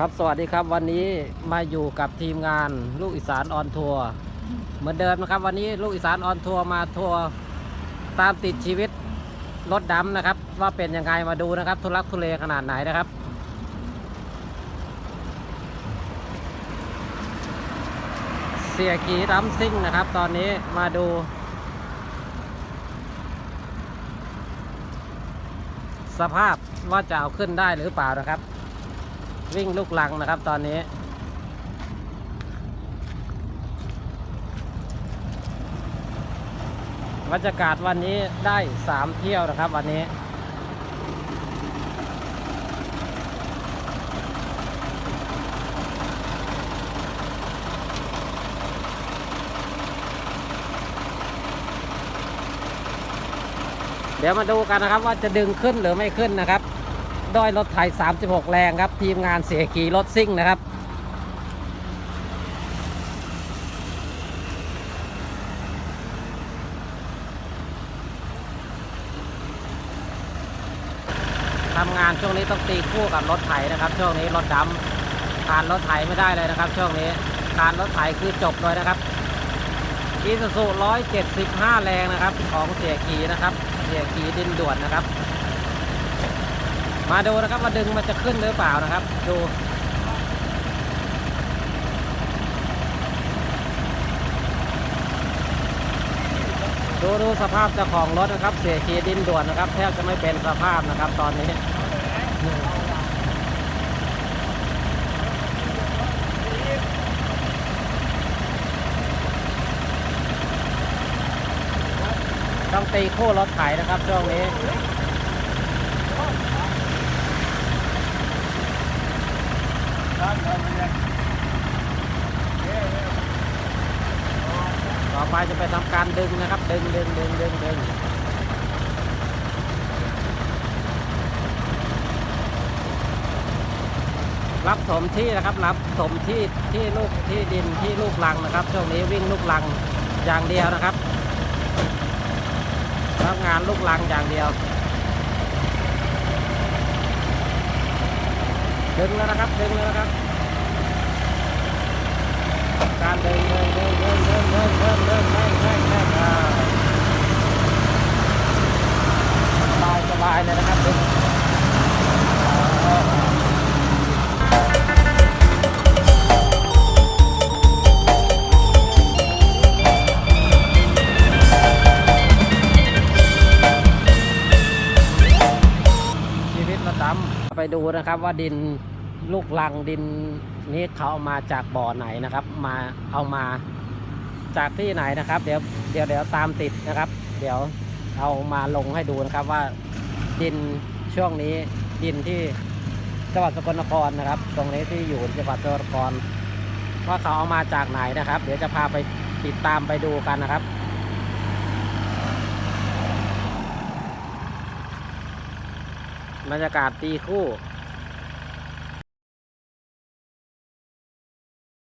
ครับสวัสดีครับวันนี้มาอยู่กับทีมงานลูกอีสานออนทัวร์เหมือนเดิมนะครับ วันนี้ลูกอีสานออนทัวร์มาทัวร์ตามติดชีวิตรถดำนะครับ ว่าเป็นยังไงมาดูนะครับทุลักทุเลขนาดไหนนะครับ เสียกีดัมซิ่งนะครับ ตอนนี้มาดู สภาพว่าจะเอาขึ้นได้หรือเปล่านะครับ วิ่งลูกลังนะครับตอนนี้ บรรยากาศวันนี้ได้สามเที่ยวนะครับวันนี้ เดี๋ยวมาดูกันนะครับว่าจะดึงขึ้นหรือไม่ขึ้นนะครับ ด้วยรถไถ36 แรงครับ ทีมงานเสียขี่รถซิ่งนะครับ ทำงานช่วงนี้ต้องตีคู่กับรถไถนะครับ ช่วงนี้รถดำทานรถไถไม่ได้เลยนะครับ ช่วงนี้ทานรถไถคือจบเลยนะครับอีซูซู175 แรงนะครับ ของเสียขีนะครับ เสียขีดินด่วนนะครับ มาดูนะครับว่าดึงมันจะขึ้นหรือเปล่านะครับ ดูดูดูสภาพเจ้าของรถนะครับ เสียขีดินด่วนนะครับ แทบจะไม่เป็นสภาพนะครับ ตอนนี้ต้องตีคู่รถไถนะครับช่วงนี้ ต่อไปจะไปทำการดึงนะครับ ดึงดึงดึงดึงดึงรับถมที่นะครับ รับถมที่ที่ลูกที่ดินที่ลูกลังนะครับช่วงนี้วิ่งลูกลังอย่างเดียวนะครับรับงานลูกลังอย่างเดียวดึงแล้วนะครับดึงแล้วนะครับ เดินเดินเดินเดินเดินเดินเดินเดินเดินเดินเดินอ่าสบายสบายเลยนะครับดึงอ่าชีวิตระดำไปดูนะครับว่าดินลูกลังดิน นี้เขาเอามาจากบ่อไหนนะครับ มาเอามาจากที่ไหนนะครับ เดี๋ยวเดี๋ยวเดี๋ยวตามติดนะครับ เดี๋ยวเอามาลงให้ดูนะครับว่าดินช่วงนี้ดินที่จังหวัดสกลนครนะครับ ตรงนี้ที่อยู่จังหวัดสกลนครว่าเขาเอามาจากไหนนะครับ เดี๋ยวจะพาไปติดตามไปดูกันนะครับบรรยากาศตีคู่